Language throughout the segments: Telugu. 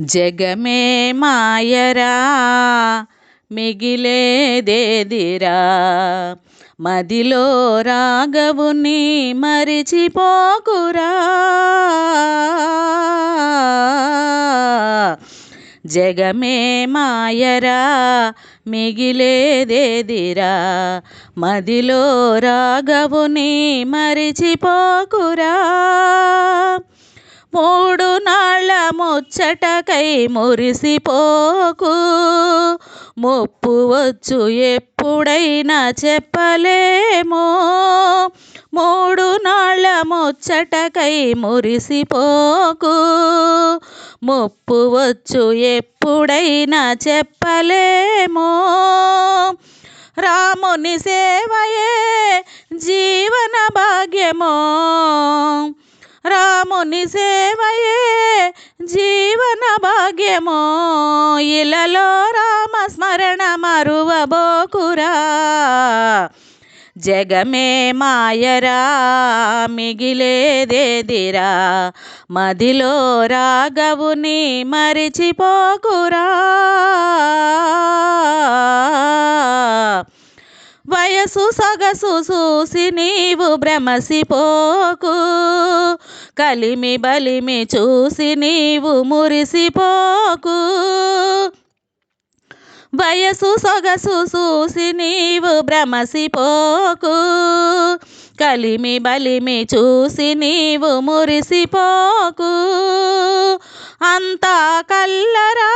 జగమే మాయరా మిగిలేదేదిరా? మదిలో రాగవుని మరిచిపోకురా. జగమే మాయరా మిగిలేదేదిరా? మదిలో రాగవుని మరిచిపోకురా. మూడు నాడు ముచ్చటకై మురిసిపోకు. ముప్పు వచ్చు ఎప్పుడైనా చెప్పలేమో. మూడు నాళ్ళ ముచ్చటకై మురిసిపోకు. ముప్పు వచ్చు ఎప్పుడైనా చెప్పలేమో. రాముని సేవయే జీవన భాగ్యమో. రాముని సేవయే జీవన భాగ్యమో. ఇలలో రామ స్మరణ మరువబోకురా. జగమే మాయరా మిగిలేదేదిరా మదిలో రాగవుని మరిచిపోకురా. వయసు సొగసు చూసి నీవు భ్రమసిపోకు. కలిమి బలిమి చూసి నీవు మురిసిపోకు. వయసు సొగసు చూసి నీవు భ్రమసిపోకు. కలిమి బలిమి చూసి నీవు మురిసిపోకు. అంతా కల్లరా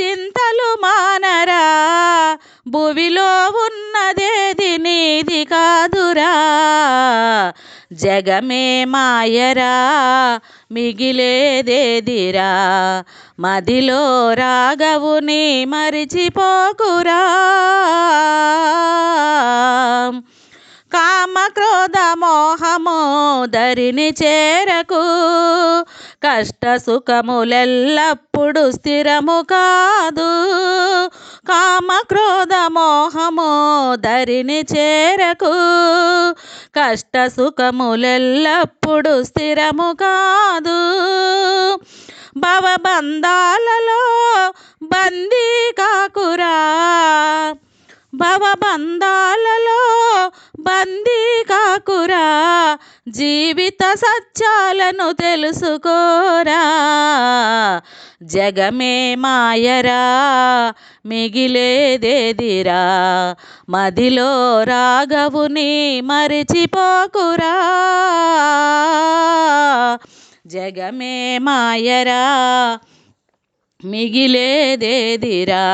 చింతలు మానరా. భువిలో ఉన్నదేది నీది కాదురా. జగమే మాయరా మిగిలేదేదిరా మదిలో రాగవుని మరిచిపోకురా. కామ క్రోధ మోహము దరిని చేరకు కష్ట సుఖములెల్లప్పుడు స్థిరము కాదు. కామ క్రోధ మోహము దరిని చేరకు కష్ట సుఖములెల్లప్పుడు స్థిరము కాదు. భవబంధాలలో బందీ కాకురా భవబంధాలలో బందీ కాకురా జీవిత సత్యాలను తెలుసుకోరా. జగమే మాయరా మిగిలేదేదిరా. మదిలో రాగవుని మరిచిపోకురా. జగమే మాయరా మిగిలేదేదిరా.